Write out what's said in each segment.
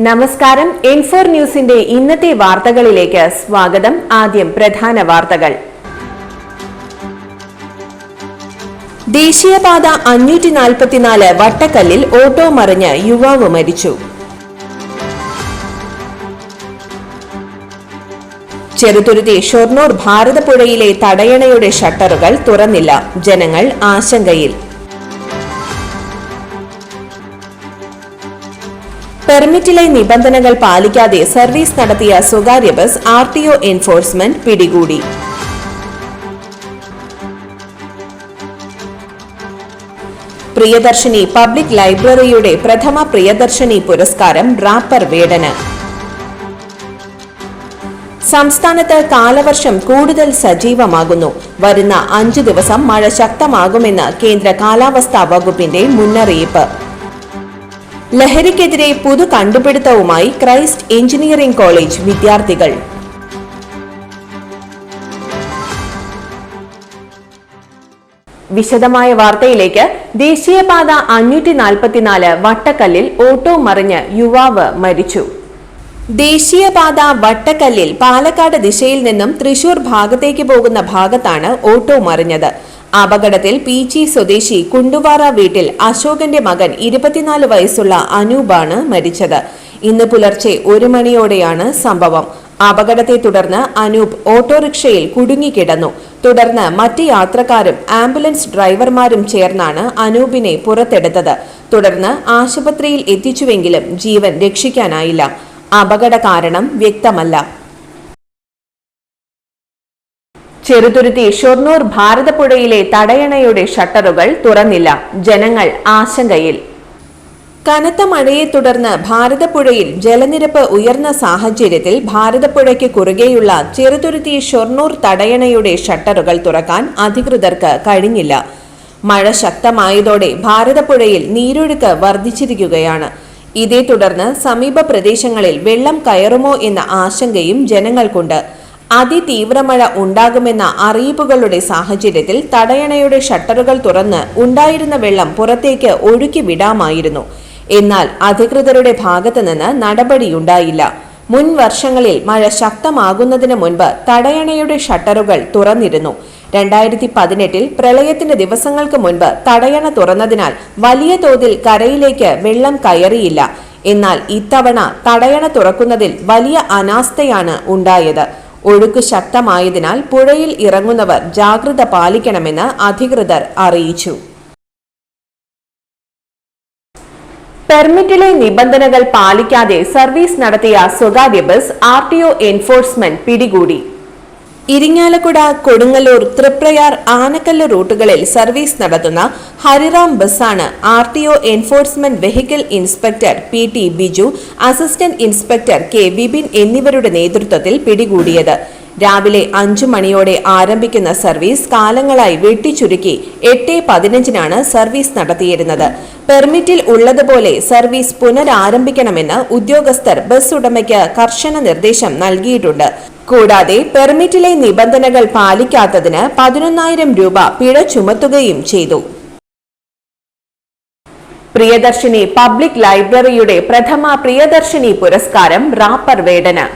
നമസ്കാരം. ഇൻഫോർ ന്യൂസിന്റെ ഇന്നത്തെ വാർത്തകളിലേക്ക് സ്വാഗതം. ആദ്യം പ്രധാന വാർത്തകൾ. ദേശീയപാത അഞ്ഞൂറ്റി നാൽപ്പത്തിനാല് വട്ടക്കല്ലിൽ ഓട്ടോ മറിഞ്ഞ് യുവാവ് മരിച്ചു. ചെറുതുരുത്തി ഷൊർണൂർ ഭാരതപ്പുഴയിലെ തടയണയുടെ ഷട്ടറുകൾ തുറന്നില്ല. ജനങ്ങൾ ആശങ്കയിൽ. പെർമിറ്റിലെ നിബന്ധനകൾ പാലിക്കാതെ സർവീസ് നടത്തിയ സ്വകാര്യ bus R T O enforcement പിടികൂടി. പ്രിയദർശിനി പബ്ലിക് ലൈബ്രറിയുടെ പ്രഥമ പ്രിയദർശിനി പുരസ്കാരം റാപ്പർ വേടന്. സംസ്ഥാനത്ത് കാലവർഷം കൂടുതൽ സജീവമാകുന്നു. വരുന്ന അഞ്ചു ദിവസം മഴ ശക്തമാകുമെന്ന് കേന്ദ്ര കാലാവസ്ഥാ വകുപ്പിന്റെ മുന്നറിയിപ്പ്. ലഹരിക്കെതിരെ പുതു കണ്ടുപിടുത്തവുമായി ക്രൈസ്റ്റ് എഞ്ചിനീയറിംഗ് കോളേജ് വിദ്യാർത്ഥികൾ. വിശദമായ വാർത്തയിലേക്ക് ദേശീയപാത അഞ്ഞൂറ്റി നാൽപ്പത്തിനാല് വട്ടക്കല്ലിൽ ഓട്ടോ മറിഞ്ഞ് യുവാവ് മരിച്ചു. ദേശീയപാത വട്ടക്കല്ലിൽ പാലക്കാട് ദിശയിൽ നിന്നും തൃശൂർ ഭാഗത്തേക്ക് പോകുന്ന ഭാഗത്താണ് ഓട്ടോ മറിഞ്ഞത്. അപകടത്തിൽ പീച്ചി സ്വദേശി കുണ്ടുവാറ വീട്ടിൽ അശോകന്റെ മകൻ ഇരുപത്തിനാല് വയസ്സുള്ള അനൂപാണ് മരിച്ചത്. ഇന്ന് പുലർച്ചെ ഒരു മണിയോടെയാണ് സംഭവം. അപകടത്തെ തുടർന്ന് അനൂപ് ഓട്ടോറിക്ഷയിൽ കുടുങ്ങിക്കിടന്നു. തുടർന്ന് മറ്റ് യാത്രക്കാരും ആംബുലൻസ് ഡ്രൈവർമാരും ചേർന്നാണ് അനൂപിനെ പുറത്തെടുത്തത്. തുടർന്ന് ആശുപത്രിയിൽ എത്തിച്ചുവെങ്കിലും ജീവൻ രക്ഷിക്കാനായില്ല. അപകട കാരണം വ്യക്തമല്ല. ചെറുതുരുത്തി ഷൊർണൂർ ഭാരതപ്പുഴയിലെ തടയണയുടെ ഷട്ടറുകൾ തുറന്നില്ല. ജനങ്ങൾ ആശങ്കയിൽ. കനത്ത മഴയെ തുടർന്ന് ഭാരതപ്പുഴയിൽ ജലനിരപ്പ് ഉയർന്ന സാഹചര്യത്തിൽ ഭാരതപ്പുഴയ്ക്ക് കുറുകെയുള്ള ചെറുതുരുത്തി ഷൊർണൂർ തടയണയുടെ ഷട്ടറുകൾ തുറക്കാൻ അധികൃതർക്ക് കഴിഞ്ഞില്ല. മഴ ശക്തമായതോടെ ഭാരതപ്പുഴയിൽ നീരൊഴുക്ക് വർദ്ധിച്ചിരിക്കുകയാണ്. ഇതേ തുടർന്ന് സമീപ പ്രദേശങ്ങളിൽ വെള്ളം കയറുമോ എന്ന ആശങ്കയും ജനങ്ങൾക്കുണ്ട്. അതിതീവ്രമഴ ഉണ്ടാകുമെന്ന അറിയിപ്പുകളുടെ സാഹചര്യത്തിൽ തടയണയുടെ ഷട്ടറുകൾ തുറന്ന് ഉണ്ടായിരുന്ന വെള്ളം പുറത്തേക്ക് ഒഴുക്കി വിടാമായിരുന്നു. എന്നാൽ അധികൃതരുടെ ഭാഗത്തുനിന്ന് നടപടിയുണ്ടായില്ല. മുൻ വർഷങ്ങളിൽ മഴ ശക്തമാകുന്നതിന് മുൻപ് തടയണയുടെ ഷട്ടറുകൾ തുറന്നിരുന്നു. രണ്ടായിരത്തി പതിനെട്ടിൽ പ്രളയത്തിന്റെ ദിവസങ്ങൾക്ക് മുൻപ് തടയണ തുറന്നതിനാൽ വലിയ തോതിൽ കരയിലേക്ക് വെള്ളം കയറിയില്ല. എന്നാൽ ഇത്തവണ തടയണ തുറക്കുന്നതിൽ വലിയ അനാസ്ഥയാണ് ഉണ്ടായത്. ഒഴുക്ക് ശക്തമായതിനാൽ പുഴയിൽ ഇറങ്ങുന്നവർ ജാഗ്രത പാലിക്കണമെന്ന് അധികൃതർ അറിയിച്ചു. പെർമിറ്റിലെ നിബന്ധനകൾ പാലിക്കാതെ സർവീസ് നടത്തിയ സ്വകാര്യ bus R T O enforcement പിടികൂടി. ഇരിങ്ങാലക്കുട കൊടുങ്ങല്ലൂർ തൃപ്രയാർ ആനക്കല്ല് റൂട്ടുകളിൽ സർവീസ് നടത്തുന്ന ഹരിറാം ബസ്സാണ് R T O enforcement vehicle inspector P T Biju assistant inspector K Vipin എന്നിവരുടെ നേതൃത്വത്തിൽ പിടികൂടിയത്. രാവിലെ അഞ്ചു മണിയോടെ ആരംഭിക്കുന്ന സർവീസ് കാലങ്ങളായി വെട്ടിച്ചുരുക്കി എട്ട് പതിനഞ്ചിനാണ് സർവീസ് നടത്തിയിരുന്നത്. പെർമിറ്റിൽ ഉള്ളതുപോലെ സർവീസ് പുനരാരംഭിക്കണമെന്ന് ഉദ്യോഗസ്ഥർ ബസ് ഉടമയ്ക്ക് കർശന നിർദ്ദേശം നൽകിയിട്ടുണ്ട്. കൂടാതെ പെർമിറ്റിലെ നിബന്ധനകൾ പാലിക്കാത്തതിന് പതിനൊന്നായിരം രൂപ പിഴ ചുമത്തുകയും ചെയ്തു. പ്രിയദർശിനി പബ്ലിക് ലൈബ്രറിയുടെ പ്രഥമ പ്രിയദർശിനി പുരസ്കാരം റാപ്പർ വേടന്.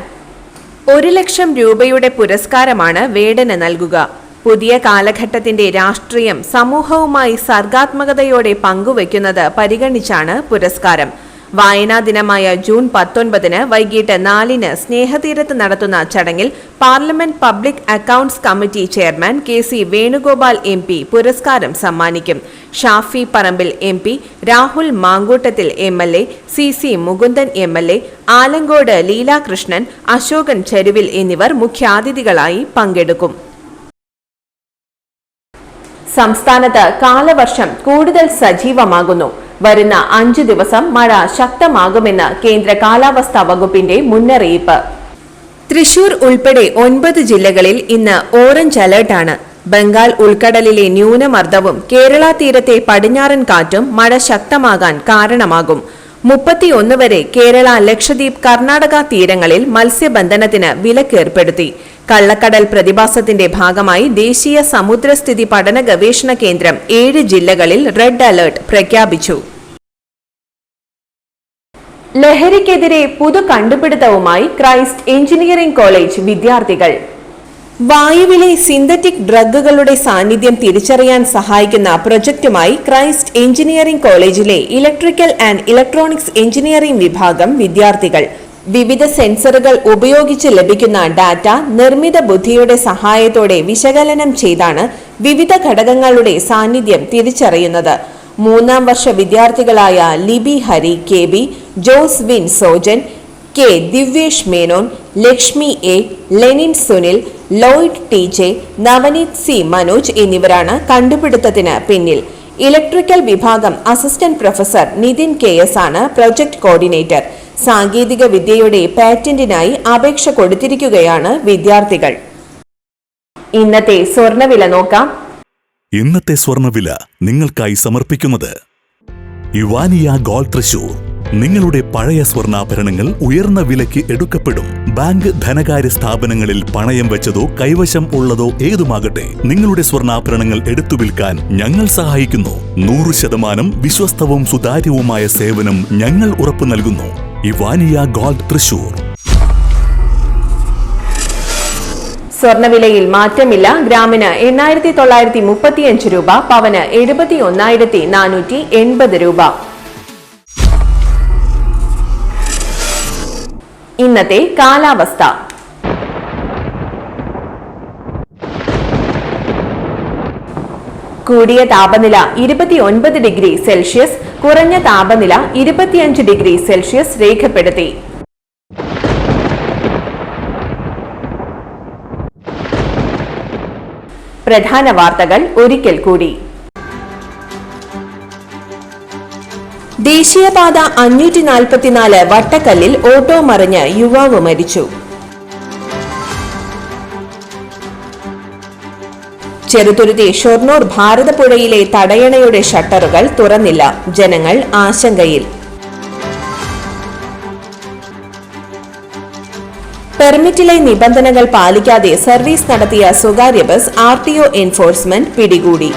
ഒരു ലക്ഷം രൂപയുടെ പുരസ്കാരമാണ് വേടന് നൽകുക. പുതിയ കാലഘട്ടത്തിന്റെ രാഷ്ട്രീയം സമൂഹവുമായി സർഗാത്മകതയോടെ പങ്കുവയ്ക്കുന്നത് പരിഗണിച്ചാണ് പുരസ്കാരം. വായനാ ദിനമായ ജൂൺ പത്തൊൻപതിന് വൈകിട്ട് നാലിന് സ്നേഹതീരത്ത് നടത്തുന്ന ചടങ്ങിൽ parliament public accounts committee chairman K C Venugopal M P പുരസ്കാരം സമ്മാനിക്കും. Shafi Parambil M P Rahul Mamkootathil M L A C C Mukundan M L A Alankode Leelakrishnan Ashokan Charuvil എന്നിവർ മുഖ്യാതിഥികളായി പങ്കെടുക്കും. സംസ്ഥാനത്ത് കാലവർഷം കൂടുതൽ സജീവമാകുന്നു. വരുന്ന അഞ്ചു ദിവസം മഴ ശക്തമാകുമെന്ന് കേന്ദ്ര കാലാവസ്ഥാ വകുപ്പിന്റെ മുന്നറിയിപ്പ്. തൃശൂർ ഉൾപ്പെടെ ഒൻപത് ജില്ലകളിൽ ഇന്ന് ഓറഞ്ച് അലർട്ടാണ് ബംഗാൾ ഉൾക്കടലിലെ ന്യൂനമർദ്ദവും കേരള തീരത്തെ പടിഞ്ഞാറൻ കാറ്റും മഴ ശക്തമാകാൻ കാരണമാകും. മുപ്പത്തിയൊന്ന് വരെ കേരള ലക്ഷദ്വീപ് കർണാടക തീരങ്ങളിൽ മത്സ്യബന്ധനത്തിന് വിലക്കേർപ്പെടുത്തി. കള്ളക്കടൽ പ്രതിഭാസത്തിന്റെ ഭാഗമായി ദേശീയ സമുദ്രസ്ഥിതി പഠന ഗവേഷണ കേന്ദ്രം ഏഴ് ജില്ലകളിൽ റെഡ് അലർട്ട് പ്രഖ്യാപിച്ചു. ലഹരിക്കെതിരെ പുതു കണ്ടുപിടുത്തവുമായി ക്രൈസ്റ്റ് എഞ്ചിനീയറിംഗ് കോളേജ് വിദ്യാർത്ഥികൾ. വായുവിലെ സിന്തറ്റിക് ഡ്രഗുകളുടെ സാന്നിധ്യം തിരിച്ചറിയാൻ സഹായിക്കുന്ന പ്രൊജക്റ്റുമായി ക്രൈസ്റ്റ് എഞ്ചിനീയറിംഗ് കോളേജിലെ ഇലക്ട്രിക്കൽ ആൻഡ് ഇലക്ട്രോണിക്സ് എഞ്ചിനീയറിംഗ് വിഭാഗം വിദ്യാർത്ഥികൾ വിവിധ സെൻസറുകൾ ഉപയോഗിച്ച് ലഭിക്കുന്ന ഡാറ്റ നിർമ്മിത ബുദ്ധിയുടെ സഹായത്തോടെ വിശകലനം ചെയ്താണ് വിവിധ ഘടകങ്ങളുടെ സാന്നിധ്യം തിരിച്ചറിയുന്നത്. മൂന്നാം വർഷ വിദ്യാർത്ഥികളായ Libi Hari K B Joswin Sojan K Divyesh Menon Lakshmi A Lenin Sunil Lloyd T J Navaneeth C Manoj എന്നിവരാണ് കണ്ടുപിടുത്തത്തിന് പിന്നിൽ. ഇലക്ട്രിക്കൽ വിഭാഗം assistant professor Nithin K S ആണ് പ്രൊജക്ട് കോർഡിനേറ്റർ. സാങ്കേതിക വിദ്യയുടെ പാറ്റന്റിനായി അപേക്ഷ കൊടുത്തിരിക്കുകയാണ് വിദ്യാർത്ഥികൾ. ഇന്നത്തെ സ്വർണവില നോക്കാം. ഇന്നത്തെ സ്വർണവില നിങ്ങൾക്കായി സമർപ്പിക്കുന്നത് യുവാനിയ ഗോൾഡ് തൃശൂർ. നിങ്ങളുടെ പഴയ സ്വർണാഭരണങ്ങൾ ഉയർന്ന വിലയ്ക്ക് എടുക്കപ്പെടും. ബാങ്ക് ധനകാര്യ സ്ഥാപനങ്ങളിൽ പണയം വെച്ചതോ കൈവശം ഉള്ളതോ ഏതുമാകട്ടെ നിങ്ങളുടെ സ്വർണാഭരണങ്ങൾ എടുത്തു വിൽക്കാൻ ഞങ്ങൾ സഹായിക്കുന്നു. നൂറ് ശതമാനം വിശ്വസ്തവും സുതാര്യവുമായ സേവനം ഞങ്ങൾ ഉറപ്പു നൽകുന്നു. ഇവാനിയ ഗോൾഡ് തൃശൂർ. സ്വർണവിലയിൽ മാറ്റമില്ല. ഗ്രാമിന് എണ്ണായിരത്തി തൊള്ളായിരത്തി മുപ്പത്തിയഞ്ച് രൂപ പവന് എഴുപത്തി ഒന്നായിരത്തി നാനൂറ്റി എൺപത് രൂപ. ഇന്നത്തെ കാലാവസ്ഥ. കൂടിയ താപനില ഇരുപത്തി ഒൻപത് ഡിഗ്രി സെൽഷ്യസ് കുറഞ്ഞ താപനില ഇരുപത്തിയഞ്ച് ഡിഗ്രി സെൽഷ്യസ് രേഖപ്പെടുത്തി. പ്രധാന വാർത്തകൾ ഒരിക്കൽ കൂടി. ദേശീയപാത അഞ്ഞൂറ്റി നാൽപ്പത്തിനാല് വട്ടക്കല്ലിൽ ഓട്ടോ മറിഞ്ഞ് യുവാവ് മരിച്ചു. ചെറുതുരുത്തി ഷൊർണൂർ ഭാരതപ്പുഴയിലെ തടയണയുടെ ഷട്ടറുകൾ തുറന്നില്ല. ജനങ്ങൾ ആശങ്കയിൽ. പെർമിറ്റിലെ നിബന്ധനകൾ പാലിക്കാതെ സർവീസ് നടത്തിയ സ്വകാര്യ bus R T O enforcement പിടികൂടി.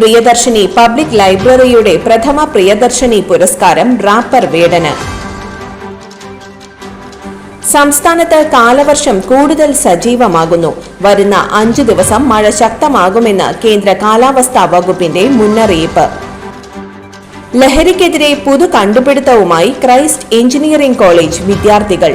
പ്രിയദർശിനി പബ്ലിക് ലൈബ്രറിയുടെ പ്രഥമ പ്രിയദർശിനി പുരസ്കാരം റാപ്പർ വേടന്. സംസ്ഥാനത്ത് കാലവർഷം കൂടുതൽ സജീവമാകുന്നു. വരുന്ന അഞ്ചു ദിവസം മഴ ശക്തമാകുമെന്ന് കേന്ദ്ര കാലാവസ്ഥാ വകുപ്പിന്റെ മുന്നറിയിപ്പ്. ലഹരിക്കെതിരെ പുതു കണ്ടുപിടുത്തവുമായി ക്രൈസ്റ്റ് എഞ്ചിനീയറിംഗ് കോളേജ് വിദ്യാർത്ഥികൾ